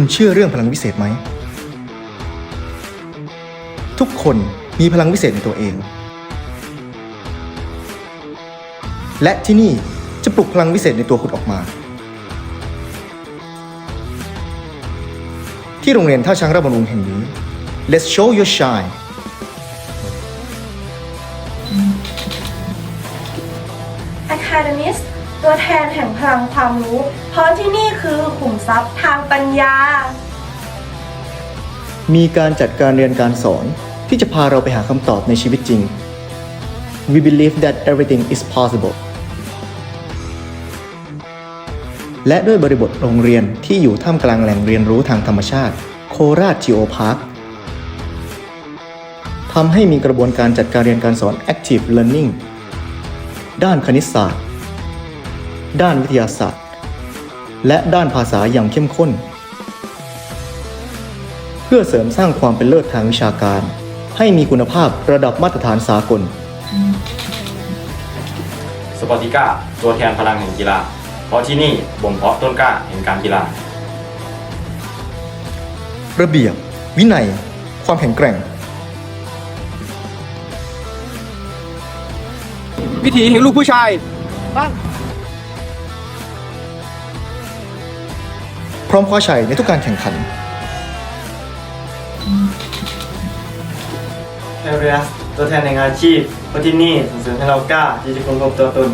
คุณเชื่อเรื่องพลังวิเศษไหม ทุกคนมีพลังวิเศษในตัวเอง และที่นี่จะปลุกพลังวิเศษในตัวคุณออกมา ที่โรงเรียนท่าช้างระบำรุงแห่งนี้ Let's show your shine ตัวแทนแห่งพลังความรู้ เพราะที่นี่คือขุมทรัพย์ทางปัญญา มีการจัดการเรียนการสอนที่จะพาเราไปหาคำตอบในชีวิตจริง We believe that everything is possible และด้วยบริบทโรงเรียนที่อยู่ท่ามกลางแหล่งเรียนรู้ทางธรรมชาติ โคราชจิโอพาร์คทำให้มีกระบวนการจัดการเรียนการสอน Active Learning ด้านคณิตศาสตร์ ด้านวิทยาศาสตร์ และด้านภาษาอย่างเข้มข้น เพื่อเสริมสร้างความเป็นเลิศทางวิชาการ ให้มีคุณภาพระดับมาตรฐานสากล สปอร์ติก้าตัวแทนพลังแห่งกีฬา เพราะที่นี่บ่มเพาะต้นกล้าแห่งการกีฬา ระเบียบ วินัย ความแข็งแกร่ง วิถีแห่งลูกผู้ชาย พร้อมคว้าชัยในทุกการแข่งขันเอเรียสตัวแทนแห่งอาชีพเพราะที่นี่ส่งเสริมให้เรากล้าที่จะค้นพบตัวตน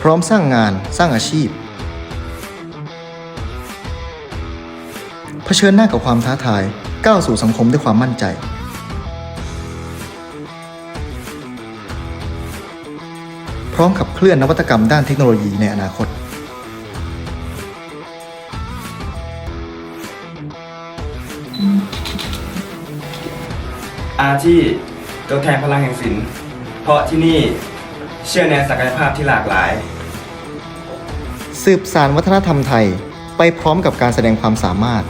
พร้อมสร้างงานสร้างอาชีพ เผชิญหน้ากับความท้าทายก้าวสู่สังคมด้วยความมั่นใจ พร้อมขับเคลื่อนนวัตกรรมด้านเทคโนโลยีในอนาคต อาที่ตัวแทนพลังแห่งศิลป์เพราะที่นี่เชื่อในศักยภาพที่หลากหลาย สืบสารวัฒนธรรมไทยไปพร้อมกับการแสดงความสามารถ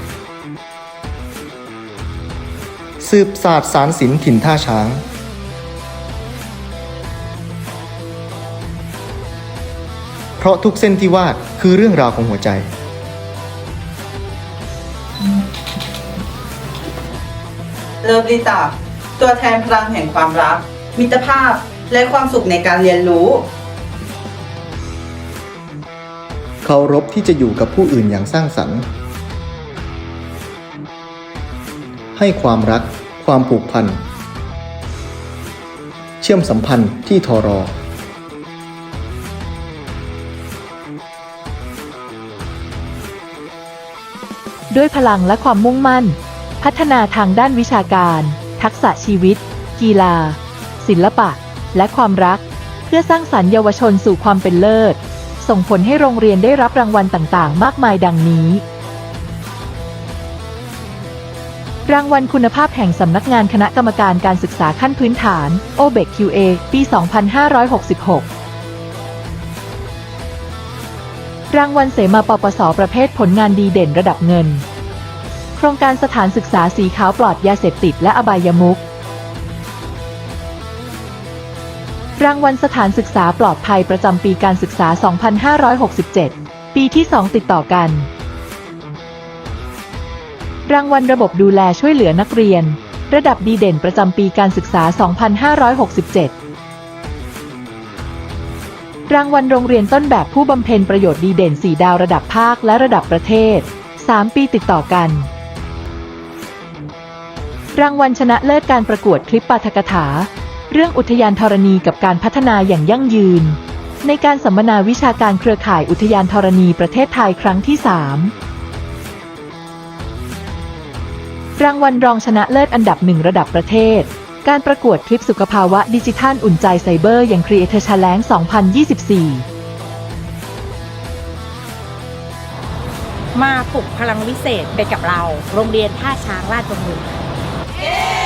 สืบศาสตร์สารศิลป์ถิ่นท่าช้าง เพราะทุกเส้นที่วาดคือเรื่องราวของหัวใจ เลิฟลิตาตัวแทนพลังแห่งความรัก มิตรภาพและความสุขในการเรียนรู้ เคารพที่จะอยู่กับผู้อื่นอย่างสร้างสรรค์ ให้ความรัก ความผูกพัน เชื่อมสัมพันธ์ที่ทอรอด้วยพลังและความมุ่งมั่น พัฒนาทางด้านวิชาการ ทักษะชีวิต กีฬา ศิลปะ และความรัก เพื่อสร้างสรรค์เยาวชนสู่ความเป็นเลิศ ส่งผลให้โรงเรียนได้รับรางวัลต่างๆ มากมายดังนี้ รางวัลคุณภาพแห่งสำนักงานคณะกรรมการการศึกษาขั้นพื้นฐาน o b e c QA ปี 2566รางวัลเสมาปปส ประเภทผลงานดีเด่นระดับเงิน ครงการสถานศึกษาสีขาวปลอดยาเสพติดและอบายมุขรางวัลสถานศึกษาปลอดภัยประจำปีการศึกษา 2567 ปีที่ 2 ติดต่อกัน รางวัลระบบดูแลช่วยเหลือนักเรียน ระดับดีเด่นประจำปีการศึกษา 2567 รางวัลโรงเรียนต้นแบบผู้บำเพ็ญประโยชน์ดีเด่น 4 ดาวระดับภาคและระดับประเทศ 3 ปีติดต่อกัน รางวัลชนะเลิศการประกวดคลิปปาฐกถา เรื่องอุทยานธรณีกับการพัฒนาอย่างยั่งยืน ในการสัมมนาวิชาการเครือข่ายอุทยานธรณีประเทศไทยครั้งที่ 3 รางวัลรองชนะเลิศอันดับหนึ่งระดับประเทศ การประกวดคลิปสุขภาวะดิจิทัลอุ่นใจไซเบอร์อย่าง Creator Challenge 2024มาปลุกพลังวิเศษไปกับเรา โรงเรียนท่าช้างราชบำรุ งเย้